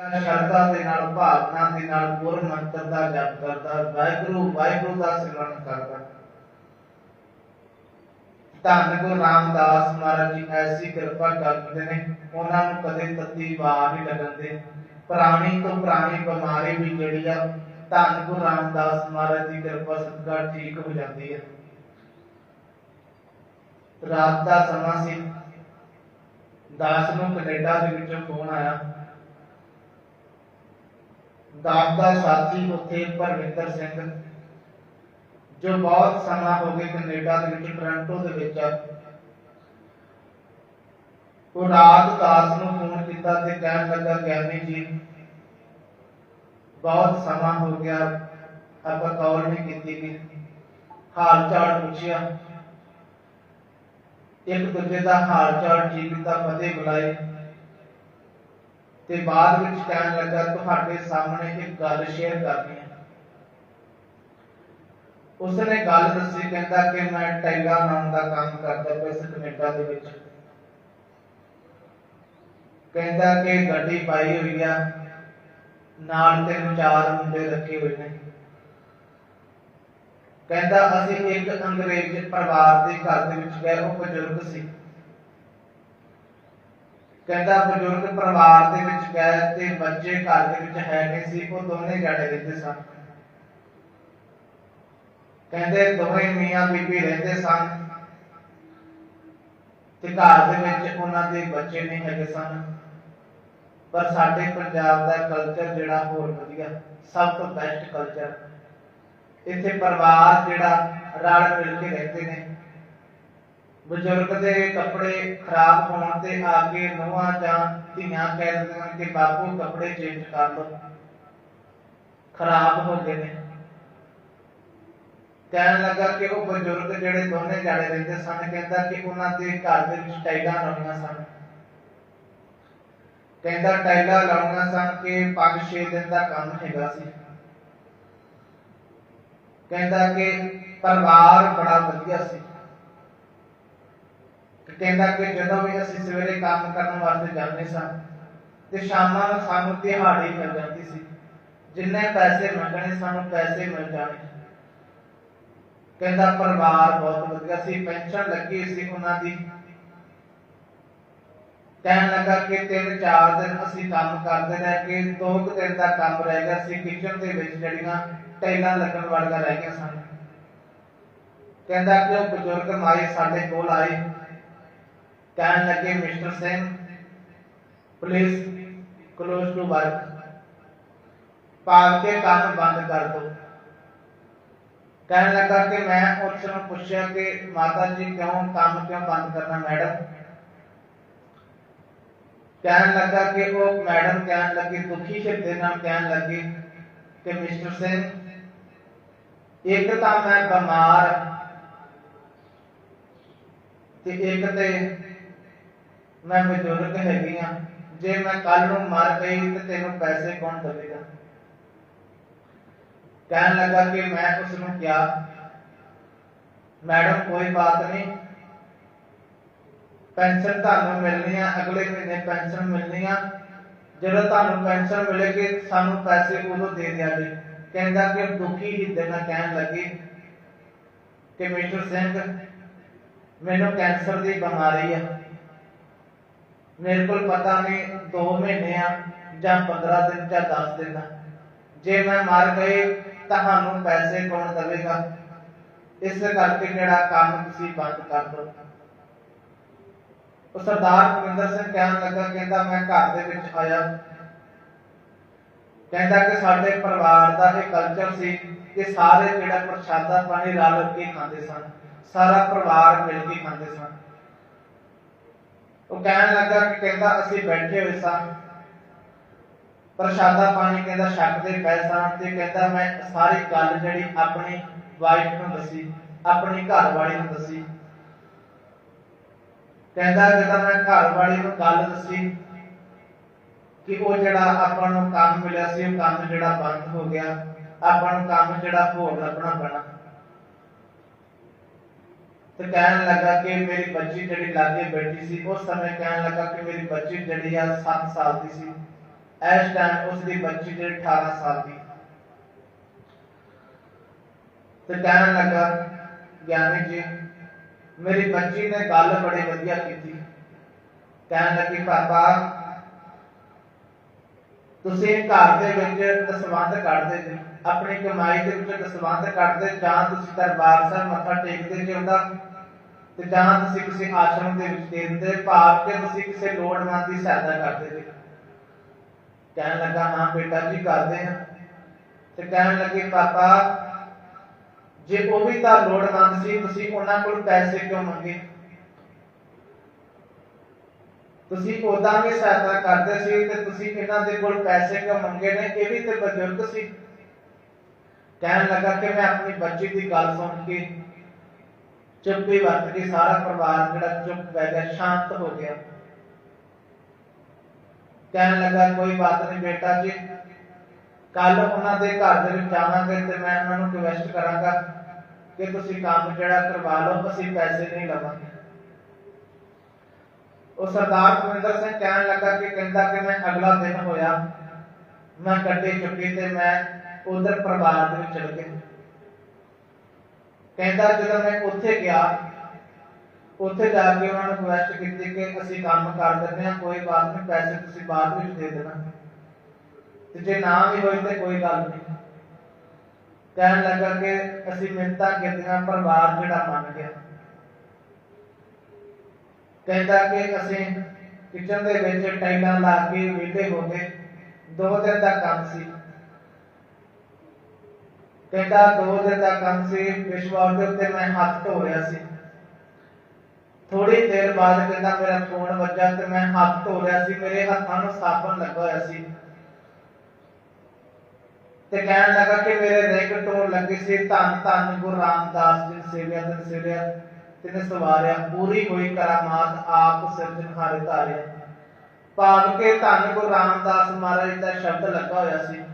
ਸ਼ਰਧਾ ਦੇ ਨਾਲ ਭਾਵਨਾ ਦੇ ਨਾਲ ਗੁਰ ਮੰਤਰ ਦਾ ਜਪ ਕਰਦਾ, ਵਾਹਿਗੁਰੂ ਵਾਹਿਗੁਰੂ ਦਾ ਸਿਮਰਨ ਕਰਦਾ। ਧੰਨ ਗੁਰੂ ਰਾਮਦਾਸ ਮਹਾਰਾਜ ਜੀ, ਐਸੀ ਕਿਰਪਾ ਕਰਦੇ ਨੇ, ਉਹਨਾਂ ਨੂੰ ਕਦੇ ਤੱਤੀ ਵਾਰ ਨਹੀਂ ਲੱਗਦੇ। ਪ੍ਰਾਣੀ ਤੋਂ ਪ੍ਰਾਣੀ ਬਿਮਾਰੀ ਵੀ ਜਿਹੜੀ ਆ, ਧੰਨ ਗੁਰੂ ਰਾਮਦਾਸ ਮਹਾਰਾਜ ਦੀ ਕਿਰਪਾ ਸਦਕਾ ਠੀਕ ਹੋ ਜਾਂਦੀ ਹੈ ਰਾਤ ਦਾ ਸਮਾਂ ਸੀ। ਦਾਸ ਨੂੰ ਕੈਨੇਡਾ ਦੇ ਵਿੱਚੋਂ ਫੋਨ ਆਇਆ। ਦਾਸ ਦਾ ਸਾਥੀ ਉੱਥੇ ਪਰਵਿੰਦਰ ਸਿੰਘ, ਜੋ ਬਹੁਤ ਸਮਾਂ ਹੋ ਗਿਆ ਕੈਨੇਡਾ ਦੇ ਵਿੱਚ, ਟੋਰਾਂਟੋ ਦੇ ਵਿੱਚ। ਉਹ ਰਾਤ ਦਾਸ ਨੂੰ ਫੋਨ ਕੀਤਾ ਤੇ ਕਹਿਣ ਲੱਗਾ, ਗਿਆਨੀ ਜੀ, ਬਹੁਤ ਸਮਾਂ ਹੋ ਗਿਆ, ਆਪਾਂ ਕਾਲ ਨਹੀਂ ਕੀਤੀ ਗਈ ਹਾਲ ਚਾਲ ਪੁੱਛਿਆ। ਇੱਕ ਦੂਜੇ ਦਾ ਹਾਲ ਚਾਲ ਠੀਕ ਕੀਤਾ ਫਤਿਹ ਬੁਲਾਏ। ਤੇ ਬਾਅਦ ਵਿੱਚ ਕਹਿਣ ਲੱਗਾ, ਤੁਹਾਡੇ ਸਾਹਮਣੇ ਇੱਕ ਗੱਲ ਸ਼ੇਅਰ ਕਰਨੀ ਹੈ। ਉਸਨੇ ਗੱਲ ਦੱਸੀ, ਕਹਿੰਦਾ ਕਿ ਮੈਂ ਟੈਗਾ ਨਾਮ ਦਾ ਕੰਮ ਕਰਦਾ ਪਿਆ ਸੀ ਕੈਨੇਡਾ ਦੇ ਵਿੱਚ। ਕਹਿੰਦਾ ਕਿ ਗੱਡੀ ਪਾਈ ਹੋਈ ਆ, ਨਾਲ ਤਿੰਨ ਚਾਰ ਮੁੰਡੇ ਰੱਖੇ ਹੋਏ ਨੇ। ਕਹਿੰਦਾ, ਅਸੀਂ ਇੱਕ ਅੰਗਰੇਜ਼ ਪਰਿਵਾਰ ਦੇ ਘਰ ਦੇ ਵਿੱਚ ਗਏ, ਉਹ ਬਜ਼ੁਰਗ ਸੀ। ਕਹਿੰਦਾ ਬਜ਼ੁਰਗ ਪਰਿਵਾਰ ਦੇ ਵਿੱਚ ਗਏ ਤੇ ਬੱਚੇ ਘਰ ਦੇ ਵਿੱਚ ਹੈ ਨਹੀਂ ਸੀ, ਉਹ ਦੋਨੇ ਜਾਣੇ ਰਹਿੰਦੇ ਸਨ। ਕਹਿੰਦੇ ਦੋਵੇਂ ਮੀਆਂ ਬੀਬੀ ਰਹਿੰਦੇ ਸਨ ਤੇ ਘਰ ਦੇ ਵਿੱਚ ਉਹਨਾਂ ਦੇ ਬੱਚੇ ਨਹੀਂ ਹੈਗੇ ਸਨ। ਪਰ ਸਾਡੇ ਪੰਜਾਬ ਦਾ ਕਲਚਰ ਜਿਹੜਾ ਹੋਰ ਵਧੀਆ, ਸਭ ਤੋਂ ਬੈਸਟ ਕਲਚਰ ਇੱਥੇ ਪਰਿਵਾਰ ਜਿਹੜਾ ਰਲ ਮਿਲ ਕੇ ਰਹਿੰਦੇ ਨੇ। ਬਜ਼ੁਰਗ ਦੇ ਕੱਪੜੇ ਖਰਾਬ ਹੋਣ ਤੇ ਆ ਕੇ ਨੋਹਾਂ ਜਾਂ ਧੀਆਂ ਕਹਿ ਦਿੰਦੀਆਂ ਕਿ ਬਾਪੂ, ਕੱਪੜੇ ਚੇਂਜ ਕਰ ਲਓ। ਖਰਾਬ ਹੋ ਗਏ ਨੇ। ਕਹਿਣ ਲੱਗਾ ਕਿ ਉਹ ਬਜ਼ੁਰਗ ਜਿਹੜੇ ਦੋਨੇ ਜਾਣੇ ਰਹਿੰਦੇ ਸਨ, ਕਹਿੰਦਾ ਕਿ ਉਹਨਾਂ ਦੇ ਘਰ ਦੇ ਵਿੱਚ ਟਾਈਲਾਂ ਲਾਉਣੀਆਂ ਸਨ। ਕਹਿੰਦਾ ਟਾਈਲਾਂ ਲਾਉਣੀਆਂ ਸਨ ਕਿ 5-6 ਦਿਨ ਦਾ ਕੰਮ ਹੈਗਾ ਸੀ। ਕਹਿੰਦਾ ਕਿ ਪਰਿਵਾਰ ਬੜਾ ਵਧੀਆ ਸੀ। ਕਹਿੰਦਾ ਕਿ ਜਦੋਂ ਵੀ ਅਸੀਂ ਸਵੇਰੇ ਕੰਮ ਕਰਨ ਵਾਸਤੇ ਜਾਂਦੇ ਸਾਂ, ਤੇ ਸ਼ਾਮਾਂ ਨੂੰ ਸਾਨੂੰ ਦਿਹਾੜੀ ਮਿਲ ਜਾਂਦੀ ਸੀ। ਜਿੰਨੇ ਪੈਸੇ ਮੰਗਣੇ, ਸਾਨੂੰ ਪੈਸੇ ਮਿਲ ਜਾਣੇ। ਕਹਿੰਦਾ ਪਰਿਵਾਰ ਬਹੁਤ ਵਧੀਆ ਸੀ, ਪੈਨਸ਼ਨ ਲੱਗੀ ਸੀ ਉਹਨਾਂ ਦੀ। ਕਹਿਣ ਲੱਗਾ ਕਿ ਤਿੰਨ ਚਾਰ ਦਿਨ ਅਸੀਂ ਕੰਮ ਕਰਦੇ ਰਹੇ, ਕਿ ਦੋ ਕੁ ਦਿਨ ਦਾ ਕੰਮ ਰਹਿ ਗਿਆ ਸੀ ਕਿਚਨ ਦੇ ਵਿੱਚ ਜਿਹੜੀਆਂ ਟਾਈਲਾਂ ਲੱਗਣ ਵਾਲੀਆਂ ਰਹਿ ਗਈਆਂ ਸਨ। ਕਹਿੰਦਾ ਕਿ ਉਹ ਬਜ਼ੁਰਗ ਮਾਈ ਸਾਡੇ ਕੋਲ ਆਏ। ਕਹਿਣ ਲੱਗੇ mister Singh please close to work ਭਾਗ ਕੇ ਕੰਮ ਬੰਦ ਕਰ ਦਿਓ ਕਹਿਣ ਲੱਗਾ ਕਿ ਮੈਂ ਉਸ ਨੂੰ ਪੁੱਛਿਆ ਕਿ ਮਾਤਾ ਜੀ ਕਿਉਂ ਕੰਮ ਕਿਉਂ ਬੰਦ ਕਰਨਾ ਮੈਡਮ ਕਹਿਣ ਲੱਗਾ ਕਿ ਉਹ ਮੈਡਮ ਕਹਿਣ ਲੱਗੀ ਦੁਖੀ ਹਿਰਦੇ ਨਾਲ ਕਹਿਣ ਲੱਗੀ ਕਿ ਮਿਸਟਰ ਸਿੰਘ ਇੱਕ ਤਾਂ ਮੈਂ ਬਿਮਾਰ ਤੇ ਇੱਕ ਤੇ ਮੈਂ ਬਜ਼ੁਰਗ ਹੈਗੀ ਆ ਜੇ ਮੈਂ ਕੱਲ ਨੂੰ ਮਰ ਗਈ ਤੇ ਤੈਨੂੰ ਪੈਸੇ ਕੌਣ ਦੇਵੇਗਾ? ਕਹਿਣ ਲੱਗਾ ਕਿ ਮੈਂ ਉਸ ਨੂੰ ਕਿਹਾ, ਮੈਡਮ, ਕੋਈ ਬਾਤ ਨਹੀਂ। ਪੈਨਸ਼ਨ ਤੁਹਾਨੂੰ ਮਿਲਣੀ ਆ, ਅਗਲੇ ਮਹੀਨੇ ਪੈਨਸ਼ਨ ਮਿਲਣੀ ਆ। ਜਦੋਂ ਤੁਹਾਨੂੰ ਪੈਨਸ਼ਨ ਮਿਲੇਗੀ, ਸਾਨੂੰ ਪੈਸੇ ਉਦੋਂ ਦੇ ਦਿਆ ਜੀ। ਕਹਿੰਦਾ ਕਿ ਦੁਖੀ ਹਿਰਦੇ ਨਾਲ ਕਹਿਣ ਲੱਗੀ ਕਿ ਮਿਸਟਰ ਸਿੰਘ, ਮੈਨੂੰ ਕੈਂਸਰ ਦੀ ਬਿਮਾਰੀ ਆ। ਮੇਰੇ ਕੋਲ ਪਤਾ ਨਹੀਂ 2 ਮਹੀਨੇ ਆ ਜਾਂ 15 ਦਿਨ ਜਾਂ 10 ਦਿਨ ਆ। ਜੇ ਮੈਂ ਮਰ ਗਈ ਤੁਹਾਨੂੰ ਪੈਸੇ ਕੌਣ ਦੇਵੇਗਾ? ਇਸ ਕਰਕੇ ਜਿਹੜਾ ਕੰਮ ਤੁਸੀਂ ਬੰਦ ਕਰ ਦਿਓ। ਉਹ ਸਰਦਾਰ ਭੁਪਿੰਦਰ ਸਿੰਘ ਕਹਿਣ ਲੱਗਾ ਕਹਿੰਦਾ, ਮੈਂ ਘਰ ਦੇ ਵਿੱਚ ਆਇਆ। ਕਹਿੰਦਾ ਕਿ ਸਾਡੇ ਪਰਿਵਾਰ ਦਾ ਇਹ ਕਲਚਰ ਸੀ ਕਿ ਸਾਰੇ ਜਿਹੜਾ ਪ੍ਰਸ਼ਾਦਾ ਪਾਣੀ ਰਲ ਕੇ ਖਾਂਦੇ ਸਨ, ਸਾਰਾ ਪਰਿਵਾਰ ਮਿਲ ਕੇ ਖਾਂਦੇ ਸਨ। ਉਹ ਕਹਿਣ ਲੱਗਾ ਕਿ ਕਹਿੰਦਾ ਅਸੀਂ ਬੈਠੇ ਹੋਏ ਸਾਂ। ਪ੍ਰਸ਼ਾਦਾ ਪਾਣੀ ਕਹਿੰਦਾ ਛਕਦੇ ਪਏ ਸਾਂ ਤੇ ਕਹਿੰਦਾ ਮੈਂ ਸਾਰੀ ਗੱਲ ਜਿਹੜੀ ਆਪਣੀ ਵਾਈਫ ਨੂੰ ਦੱਸੀ, ਆਪਣੀ ਘਰ ਵਾਲੀ ਨੂੰ ਦੱਸੀ। ਕਹਿੰਦਾ ਜਦੋਂ ਮੈਂ ਘਰ ਵਾਲੀ ਨੂੰ ਗੱਲ ਦੱਸੀ ਕਿ ਉਹ ਜਿਹੜਾ ਆਪਾਂ ਨੂੰ ਕੰਮ ਮਿਲਿਆ ਸੀ, ਉਹ ਕੰਮ ਜਿਹੜਾ ਬੰਦ ਹੋ ਗਿਆ। ਆਪਾਂ ਨੂੰ ਕੰਮ ਜਿਹੜਾ ਹੋਰ ਲੱਭਣਾ ਪੈਣਾ। ਤੇ ਕਹਿਣ ਲੱਗਾ ਕਿ ਮੇਰੀ ਬੱਚੀ ਜਿਹੜੀ ਲਾਗੇ ਬੈਠੀ ਸੀ ਉਸ ਸਮੇਂ ਕਹਿਣ ਲੱਗਾ ਕਿ ਮੇਰੀ ਬੱਚੀ ਜਿਹੜੀ ਆ 7 ਸਾਲ ਦੀ ਸੀ ਇਸ ਟਾਈਮ ਉਸ ਦੀ ਬੱਚੀ ਜਿਹੜੀ 18 ਸਾਲ ਦੀ ਤੇ ਕਹਿਣ ਲੱਗਾ ਗਿਆਨੀ ਜੀ ਮੇਰੀ ਬੱਚੀ ਨੇ ਗੱਲ ਬੜੀ ਵਧੀਆ ਕੀਤੀ ਕਹਿਣ ਲੱਗੀ ਪਾਪਾ ਤੁਸੀਂ ਘਰ ਦੇ ਵਿੱਚ ਦਸਵੰਧ ਕੱਢਦੇ ਜੀ ਆਪਣੀ ਕਮਾਈ ਦੇ ਵਿੱਚ ਦਸਵੰਧ ਕੱਢਦੇ ਜਾਂ ਤੁਸੀਂ ਦਰਬਾਰ ਸਾਹਿਬ ਮੱਥਾ ਟੇਕਦੇ ਜੀ ਉਹਦਾ ਤੇ ਜਾਂ ਤੁਸੀਂ ਕਿਸੇ ਆਸ਼ਰਮ ਦੇ ਵਿੱਚ ਦੇ ਦਿੰਦੇ, ਭਾਵ ਕਿ ਤੁਸੀਂ ਕਿਸੇ ਲੋੜਵੰਦ ਦੀ ਸਹਾਇਤਾ ਕਰਦੇ ਜੀ। ਕਹਿਣ ਲੱਗਾ, ਹਾਂ ਬੇਟਾ ਜੀ, ਕਰਦੇ ਹਾਂ। ਤੇ ਕਹਿਣ ਲੱਗੇ, ਪਾਪਾ, ਜੇ ਉਹ ਵੀ ਤਾਂ ਲੋੜਵੰਦ ਸੀ, ਤੁਸੀਂ ਉਹਨਾਂ ਕੋਲ ਪੈਸੇ ਕਿਉਂ ਮੰਗੇ? ਤੁਸੀਂ ਉਦਾਂ ਵੀ ਸਹਾਇਤਾ ਕਰਦੇ ਸੀ ਤੇ ਤੁਸੀਂ ਇਹਨਾਂ ਦੇ ਕੋਲ ਪੈਸੇ ਕਿਉਂ ਮੰਗੇ ਨੇ? ਇਹ ਵੀ ਤੇ ਬਜ਼ੁਰਗ ਸੀ। ਕਹਿਣ ਲੱਗਾ ਕਿ ਮੈਂ ਆਪਣੀ ਬੱਚੀ ਦੀ ਗੱਲ ਸੁਣ ਕੇ ਚੁੱਪੀ ਵਰਤ ਕੇ ਸਾਰਾ ਪਰਿਵਾਰ ਜਿਹੜਾ ਚੁੱਪ ਬਹਿ ਗਿਆ, ਸ਼ਾਂਤ ਹੋ ਗਿਆ। ਕਹਿਣ ਲੱਗਾ, ਕੋਈ ਬਾਤ ਨਹੀਂ ਬੇਟਾ ਜੀ ਕੱਲ ਉਹਨਾਂ ਦੇ ਘਰ ਦੇ ਵਿੱਚ ਜਾਵਾਂਗੇ ਤੇ ਮੈਂ ਉਹਨਾਂ ਨੂੰ ਰਿਕਵੈਸਟ ਕਰਾਂਗਾ ਕਿ ਤੁਸੀਂ ਕੰਮ ਜਿਹੜਾ ਕਰਵਾ ਲਓ, ਅਸੀਂ ਪੈਸੇ ਨਹੀਂ ਲਵਾਂਗੇ। ਉਹ ਸਰਦਾਰ ਕੁਲਿੰਦਰ ਸਿੰਘ ਕਹਿਣ ਲੱਗਾ ਕਿ ਕਹਿੰਦਾ ਕਿ ਮੈਂ ਅਗਲਾ ਦਿਨ ਹੋਇਆ, ਮੈਂ ਗੱਡੀ ਚੁੱਕੀ ਤੇ ਮੈਂ ਉਧਰ ਪਰਿਵਾਰ ਦੇ ਵਿੱਚ ਚਲ ਗਿਆ। ਕਹਿੰਦਾ ਜਦੋਂ ਮੈਂ ਉੱਥੇ ਗਿਆ, ਉੱਥੇ ਜਾ ਕੇ ਉਹਨਾਂ ਨੂੰ ਰਿਕਵੈਸਟ ਕੀਤੀ ਕਿ ਅਸੀਂ ਕੰਮ ਕਰ ਦਿੰਦੇ ਹਾਂ, ਕੋਈ ਬਾਤ ਨਹੀਂ, ਪੈਸੇ ਤੁਸੀਂ ਬਾਅਦ ਵਿੱਚ ਦੇ ਦੇਣਾ। ਤੇ ਜੇ ਨਾ ਵੀ ਹੋਈ ਤੇ ਕੋਈ ਗੱਲ ਨਹੀਂ। ਕਹਿਣ ਲੱਗਾ ਕਿ ਅਸੀਂ ਮਿੰਤਾਂ ਕੀਤੀਆਂ, ਪਰਿਵਾਰ ਜਿਹੜਾ ਮੰਨ ਗਿਆ। ਕਹਿੰਦਾ ਕਿ ਅਸੀਂ ਕਿਚਨ ਦੇ ਵਿੱਚ ਟਾਈਲਾਂ ਲਾ ਕੇ ਵਿਹਲੇ ਹੋ ਗਏ। ਦੋ ਦਿਨ ਦਾ ਕੰਮ ਸੀ। ਕਹਿੰਦਾ ਦੋ ਦਿਨ ਦਾ ਕੰਮ ਸੀ ਵਿਸ਼ਵਾਸ ਦੇ ਉੱਤੇ ਮੈਂ ਹੱਥ ਧੋ ਰਿਹਾ ਸੀ। ਥੋੜੀ ਦੇਰ ਬਾਅਦ ਕਹਿੰਦਾ ਮੇਰਾ ਫੋਨ ਵੱਜਾ ਤੇ ਮੈਂ ਹੱਥ ਧੋ ਰਿਹਾ ਸੀ, ਮੇਰੇ ਹੱਥਾਂ ਨੂੰ ਸਾਬਣ ਲੱਗਾ ਹੋਇਆ ਸੀ। ਤੇ ਕਹਿਣ ਲੱਗਾ ਕਿ ਮੇਰੇ ਰਿੰਗ ਟੋਨ ਲੱਗੀ ਸੀ, ਧੰਨ ਧੰਨ ਗੁਰੂ ਰਾਮਦਾਸ ਜੀ ਸੇਵਿਆ ਤੇ ਸੇਵਿਆ ਤਿਨੇ ਸਵਾਰਿਆ, ਪੂਰੀ ਹੋਈ ਕਰਾਮਾਤ ਆਪ ਸਿਰਜਣਹਾਰੇ ਧਾਰਿਆ। ਭਾਵ ਕੇ ਧੰਨ ਗੁਰੂ ਰਾਮਦਾਸ ਮਹਾਰਾਜ ਦਾ ਸ਼ਬਦ ਲੱਗਾ ਹੋਇਆ ਸੀ।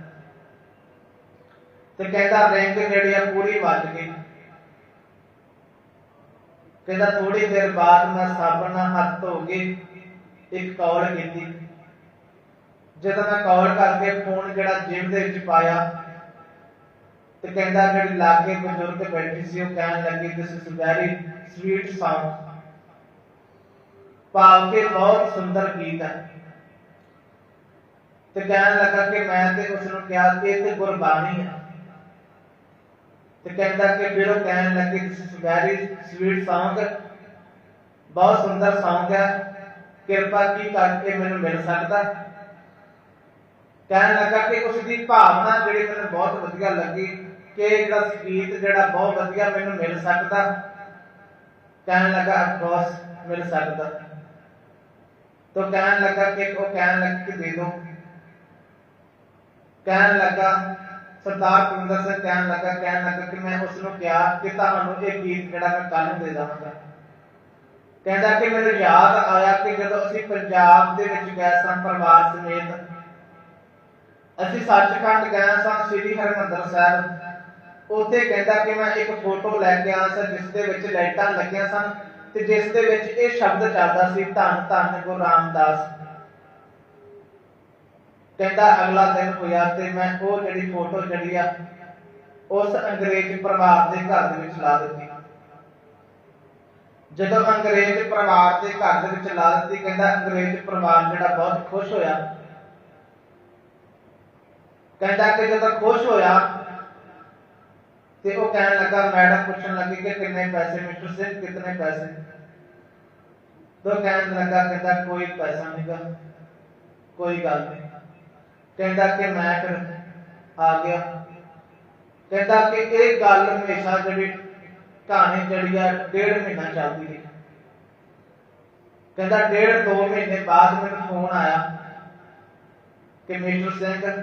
ਤੇ ਕਹਿੰਦਾ ਰਿੰਗ ਜਿਹੜੀ ਆ ਪੂਰੀ ਵੱਜ ਗਈ। ਕਹਿੰਦਾ ਥੋੜੀ ਦੇਰ ਬਾਅਦ ਮੈਂ ਸਾਬਣ ਨਾਲ ਹੱਥ ਧੋ ਕੇ ਇੱਕ ਕੌਲ ਕੀਤੀ। ਜਦੋਂ ਮੈਂ ਕੌਲ ਕਰਕੇ ਫੋਨ ਜਿਹੜਾ ਜਿਮ ਦੇ ਵਿੱਚ ਪਾਇਆ, ਤੇ ਕਹਿੰਦਾ ਜਿਹੜੀ ਲਾਗੇ ਬਜ਼ੁਰਗ ਬੈਠੀ ਸੀ, ਉਹ ਕਹਿਣ ਲੱਗੀ this is very sweet Song ਭਾਵ ਕਿ ਬਹੁਤ ਸੁੰਦਰ ਗੀਤ ਹੈ। ਤੇ ਕਹਿਣ ਲੱਗਾ ਕਿ ਮੈਂ ਤੇ ਉਸ ਨੂੰ ਕਿਹਾ ਕਿ ਇਹ ਤੇ ਗੁਰਬਾਣੀ ਹੈ। ਤੇ ਕਹਿੰਦਾ ਕਿ ਫਿਰ ਉਹ ਕਹਿਣ ਲੱਗੇ ਦਿਸ ਇਜ਼ ਸਵੀਟ Song ਬਹੁਤ ਸੁੰਦਰ Song ਹੈ, ਕਿਰਪਾ ਕੀ ਕਰਕੇ ਮੈਨੂੰ ਮਿਲ ਸਕਦਾ? ਕਹਿਣ ਲੱਗਾ ਕਿ ਉਸ ਦੀ ਭਾਵਨਾ ਜਿਹੜੀ ਮੈਨੂੰ ਬਹੁਤ ਵਧੀਆ ਲੱਗੀ ਕਿ ਜਿਹੜਾ ਸੰਗੀਤ ਜਿਹੜਾ ਬਹੁਤ ਵਧੀਆ ਮੈਨੂੰ ਮਿਲ ਸਕਦਾ। ਕਹਿਣ ਲੱਗਾ ਅਫਕੋਰਸ ਮਿਲ ਸਕਦਾ। ਤੋ ਕਹਿਣ ਲੱਗਾ ਕਿ ਉਹ ਕਹਿਣ ਲੱਗਾ ਕਿ ਦੇ ਦੋ। ਕਹਿਣ ਲੱਗਾ ਸਰਦਾਰ ਕੁੰਦਰ ਸਿੰਘ ਕਹਿਣ ਲੱਗਾ ਕਹਿਣ ਲੱਗਾ ਕਿ ਮੈਂ ਉਸ ਨੂੰ ਕਿਹਾ ਕਿ ਤੁਹਾਨੂੰ ਇਹ ਗੀਤ ਜਿਹੜਾ ਮੈਂ ਕੱਲ ਨੂੰ ਦੇ ਦਵਾਂਗਾ। ਕਹਿੰਦਾ ਕਿ ਮੈਨੂੰ ਯਾਦ ਆਇਆ ਕਿ ਜਦੋਂ ਅਸੀਂ ਪੰਜਾਬ ਦੇ ਵਿੱਚ ਗਏ ਸਾਂ ਪਰਿਵਾਰ ਸਮੇਤ, ਅਸੀਂ ਸੱਚਖੰਡ ਗਏ ਸਾਂ ਸ੍ਰੀ ਹਰਿਮੰਦਰ ਸਾਹਿਬ। ਉੱਥੇ ਕਹਿੰਦਾ ਕਿ ਮੈਂ ਇੱਕ ਫੋਟੋ ਲੈ ਕੇ ਆਇਆ ਸੀ ਜਿਸ ਦੇ ਵਿੱਚ ਲਾਈਟਾਂ ਲੱਗੀਆਂ ਸਨ ਤੇ ਜਿਸ ਦੇ ਵਿੱਚ ਇਹ ਸ਼ਬਦ ਚੱਲਦਾ ਸੀ ਧੰਨ ਧੰਨ ਗੁਰੂ ਰਾਮਦਾਸ। ਕਹਿੰਦਾ ਅਗਲਾ ਦਿਨ ਹੋਇਆ ਤੇ ਮੈਂ ਉਹ ਜਿਹੜੀ ਫੋਟੋ ਜਿਹੜੀ ਆ, ਉਸ ਅੰਗਰੇਜ਼ ਪਰਿਵਾਰ ਦੇ ਘਰ ਦੇ ਵਿੱਚ ਲਾ ਦਿੱਤੀ। ਜਦੋਂ ਅੰਗਰੇਜ਼ ਪਰਿਵਾਰ ਦੇ ਘਰ ਦੇ ਵਿੱਚ ਲਾ ਦਿੱਤੀ, ਕਹਿੰਦਾ ਅੰਗਰੇਜ਼ ਪਰਿਵਾਰ ਜਿਹੜਾ ਬਹੁਤ ਖੁਸ਼ ਹੋਇਆ। ਕਹਿੰਦਾ ਕਿ ਜਦੋਂ ਖੁਸ਼ ਹੋਇਆ ਤੇ ਉਹ ਕਹਿਣ ਲੱਗਾ, ਮੈਡਮ ਪੁੱਛਣ ਲੱਗੀ ਕਿ ਕਿੰਨੇ ਪੈਸੇ ਮਿਸਟਰ ਸਿੰਘ ਕਿੰਨੇ ਪੈਸੇ? ਤੋ ਕਹਿਣ ਲੱਗਾ, ਕਹਿੰਦਾ ਕੋਈ ਪੈਸਾ ਨਹੀਂਗਾ ਕੋਈ ਗੱਲ ਨਹੀਂ ਕਹਿੰਦਾ ਕਿ ਮੈਂ ਫਿਰ ਆ ਗਿਆ। ਕਹਿੰਦਾ ਕਿ ਇਹ ਗੱਲ ਹਮੇਸ਼ਾ ਜਿਹੜੀ ਕਹਾਣੀ ਜਿਹੜੀ ਆ, ਡੇਢ ਮਹੀਨਾ ਚੱਲਦੀ ਰਹੀ। ਕਹਿੰਦਾ ਡੇਢ ਦੋ ਮਹੀਨੇ ਬਾਅਦ ਮੈਨੂੰ ਫੋਨ ਆਇਆ ਕਿ ਮਿਸਟਰ ਸਿੰਘ,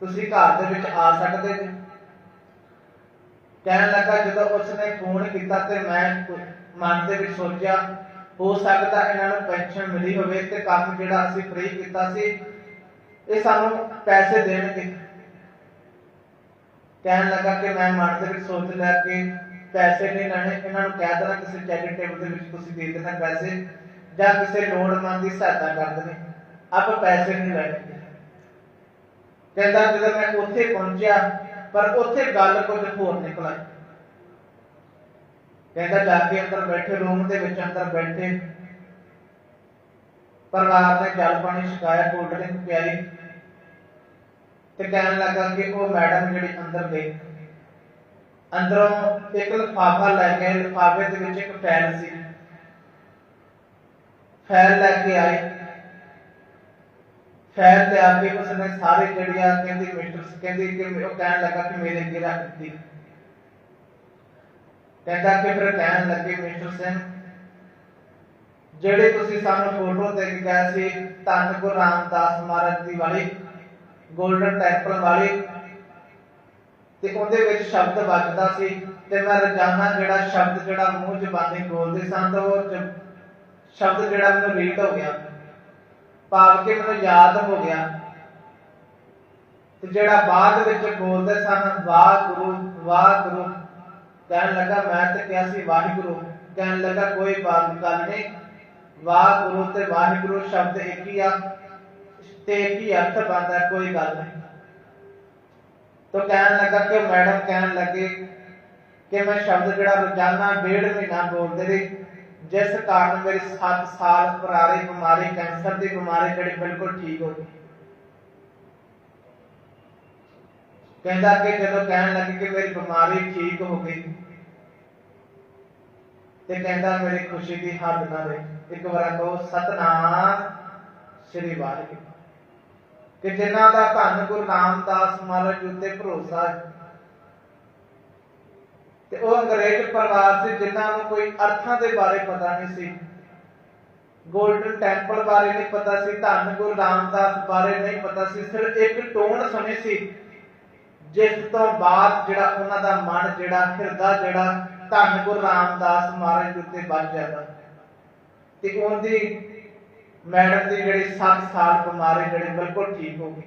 ਤੁਸੀਂ ਘਰ ਦੇ ਵਿੱਚ ਆ ਸਕਦੇ ਜੀ? ਕਹਿਣ ਲੱਗਾ ਜਦੋਂ ਉਸਨੇ ਫੋਨ ਕੀਤਾ ਤੇ ਮੈਂ ਮਨ ਦੇ ਵਿੱਚ ਸੋਚਿਆ, ਹੋ ਸਕਦਾ ਇਹਨਾਂ ਨੂੰ ਪੈਨਸ਼ਨ ਮਿਲੀ ਹੋਵੇ ਤੇ ਕੰਮ ਜਿਹੜਾ ਅਸੀਂ ਫ੍ਰੀ ਕੀਤਾ ਸੀ ਇਹ ਸਾਨੂੰ ਪੈਸੇ ਦੇਣਗੇ। ਕਹਿਣ ਲੱਗਾ ਕਿ ਮੈਂ ਮਨ ਦੇ ਵਿੱਚ ਸੋਚ ਲਿਆ ਕਿ ਪੈਸੇ ਨਹੀਂ ਲੈਣੇ, ਇਹਨਾਂ ਨੂੰ ਕਹਿ ਦੇਣਾ ਕਿਸੇ ਚੈਰੀਟੇਬਲ ਦੇ ਵਿੱਚ ਤੁਸੀਂ ਦੇ ਦੇਣਾ ਪੈਸੇ, ਜਾਂ ਕਿਸੇ ਲੋੜਵੰਦ ਦੀ ਸਹਾਇਤਾ ਕਰ ਦੇਣੀ। ਆਪਾਂ ਪੈਸੇ ਨਹੀਂ ਲੈਣੇ। ਕਹਿੰਦਾ ਜਦੋਂ ਮੈਂ ਉੱਥੇ ਪਹੁੰਚਿਆ, ਪਰ ਉੱਥੇ ਗੱਲ ਕੁਝ ਹੋਰ ਨਿਕਲ ਆਈ। ਕਹਿੰਦਾ ਜਾ ਕੇ ਅੰਦਰ ਬੈਠੇ ਰੂਮ ਦੇ ਵਿੱਚ ਅੰਦਰ ਬੈਠੇ ਪਰਿਵਾਰ ਨੇ ਜਲ ਪਾਣੀ ਛਕਾਇਆ ਕੋਲਡ ਡਰਿੰਕ ਪਿਆਈ ਤੇ ਕਹਿਣ ਲੱਗਾ ਕਿ ਉਹ ਮੈਡਮ ਜਿਹੜੀ ਅੰਦਰ ਗਈ। ਅੰਦਰੋਂ ਇੱਕ ਲਿਫਾਫਾ ਲੈ ਕੇ, ਲਿਫਾਫੇ ਦੇ ਵਿੱਚ ਇੱਕ ਫਾਈਲ ਸੀ। ਫਾਈਲ ਲੈ ਕੇ ਆਈ। ਫਾਈਲ ਤੇ ਆ ਕੇ ਉਸਨੇ ਸਾਰੇ ਜਿਹੜੀਆਂ ਕਹਿੰਦੀ ਮਿਸਟਰ ਕਹਿੰਦੀ ਕਿ ਉਹ ਕਹਿਣ ਲੱਗਾ ਕਿ ਮੇਰੇ ਅੱਗੇ ਰੱਖ ਦਿੱਤੀ। ਕਹਿੰਦਾ ਕਿ ਫਿਰ ਕਹਿਣ ਲੱਗੇ ਮਿਸਟਰ ਸਿੰਘ ਜਿਹੜੇ ਤੁਸੀਂ ਸਾਨੂੰ ਫੋਟੋ ਦੇ ਕੇ ਗਏ ਸੀ, ਧੰਨ ਗੁਰੂ ਰਾਮਦਾਸ ਮਹਾਰਾਜ ਦੀ ਵਾਲੀ 골ਡਨ ਟੈਂਪਲ ਵਾਲੀ, ਤੇ ਉਹਦੇ ਵਿੱਚ ਸ਼ਬਦ ਵੱਜਦਾ ਸੀ, ਤੇ ਮੈਂ ਰੋਜ਼ਾਨਾ ਜਿਹੜਾ ਸ਼ਬਦ ਜਿਹੜਾ ਮੂੰਹ ਜ਼ਬਾਨੀ ਬੋਲਦੇ ਸਨ ਤਾਂ ਉਹ ਸ਼ਬਦ ਜਿਹੜਾ ਮੈਨੂੰ ਰੀਡ ਹੋ ਗਿਆ। ਭਾਵ ਕਿ ਮੈਨੂੰ ਯਾਦ ਹੋ ਗਿਆ। ਤੇ ਜਿਹੜਾ ਬਾਅਦ ਵਿੱਚ ਬੋਲਦੇ ਸਨ ਵਾਹਿਗੁਰੂ ਵਾਹਿਗੁਰੂ। ਕਹਿਣ ਲੱਗਾ, ਮੈਂ ਤੇ ਕਿਹਾ ਸੀ, ਵਾਹਿਗੁਰੂ। ਕਹਿਣ ਲੱਗਾ, ਕੋਈ ਬਾਤ, ਗੱਲ ਨਹੀਂ। ਵਾਹਿਗੁਰੂ ਤੇ ਵਾਹਿਗੁਰੂ ਸ਼ਬਦ ਇੱਕ ਹੀ ਆ, ਤੇ ਇੱਕ ਹੀ ਅਰਥ ਬਣਦਾ, ਕੋਈ ਗੱਲ ਨਹੀਂ। ਤੋ ਕਹਿਣ ਲੱਗਾ ਕਿ ਮੈਡਮ ਕਹਿਣ ਲੱਗੇ ਕਿ ਮੈਂ ਸ਼ਬਦ ਜਿਹੜਾ ਰੋਜ਼ਾਨਾ, ਡੇਢ ਮਹੀਨਾ ਬੋਲਦੇ ਰਹੀ, ਜਿਸ ਕਾਰਨ ਮੇਰੀ 7 ਸਾਲ ਪੁਰਾਣੀ ਬਿਮਾਰੀ, ਕੈਂਸਰ ਦੀ ਬਿਮਾਰੀ ਜਿਹੜੀ ਬਿਲਕੁਲ ਠੀਕ ਹੋ ਗਈ। ਕਹਿੰਦਾ ਕਿ ਜਦੋਂ ਕਹਿਣ ਲੱਗੇ ਕਿ ਮੇਰੀ ਬਿਮਾਰੀ ਠੀਕ ਹੋ ਗਈ, ਤੇ ਕਹਿੰਦਾ ਮੇਰੀ ਖੁਸ਼ੀ ਦੀ ਹੱਦ ਨਾ ਰਹੀ। ਇੱਕ ਵਾਰ ਕਹੋ, ਸਤਨਾਮ ਸ੍ਰੀ ਵਾਹਿਗੁਰੂ। ਕਿ ਜਿਨ੍ਹਾਂ ਦਾ ਧੰਨ ਗੁਰੂ ਰਾਮਦਾਸ ਮਹਾਰਾਜ ਉੱਤੇ ਭਰੋਸਾ ਹੈ, ਤੇ ਉਹ ਅੰਗਰੇਜ਼ ਪਰਿਵਾਰ ਸੀ, ਜਿਨ੍ਹਾਂ ਨੂੰ ਕੋਈ ਅਰਥਾਂ ਦੇ ਬਾਰੇ ਪਤਾ ਨਹੀਂ ਸੀ। 골ਡਨ ਟੈਂਪਲ ਬਾਰੇ ਨਹੀਂ ਪਤਾ ਸੀ, ਧੰਨ ਗੁਰੂ ਰਾਮਦਾਸ ਬਾਰੇ ਨਹੀਂ ਪਤਾ ਸੀ, ਸਿਰਫ ਇੱਕ ਟੋਨ ਸੁਣੀ ਸੀ, ਜਿਸ ਤੋਂ ਬਾਅਦ ਜਿਹੜਾ ਉਹਨਾਂ ਦਾ ਮਨ, ਜਿਹੜਾ ਹਿਰਦਾ ਜਿਹੜਾ ਧੰਨ ਗੁਰੂ ਰਾਮਦਾਸ ਮਹਾਰਾਜ ਉੱਤੇ ਵੱਜ ਜਾਂਦਾ। ਤੇ ਉਹਦੀ ਮੈਡਮ ਦੀ ਜਿਹੜੀ 7 ਸਾਲ ਬਿਮਾਰੀ ਜਿਹੜੀ ਬਿਲਕੁਲ ਠੀਕ ਹੋ ਗਈ।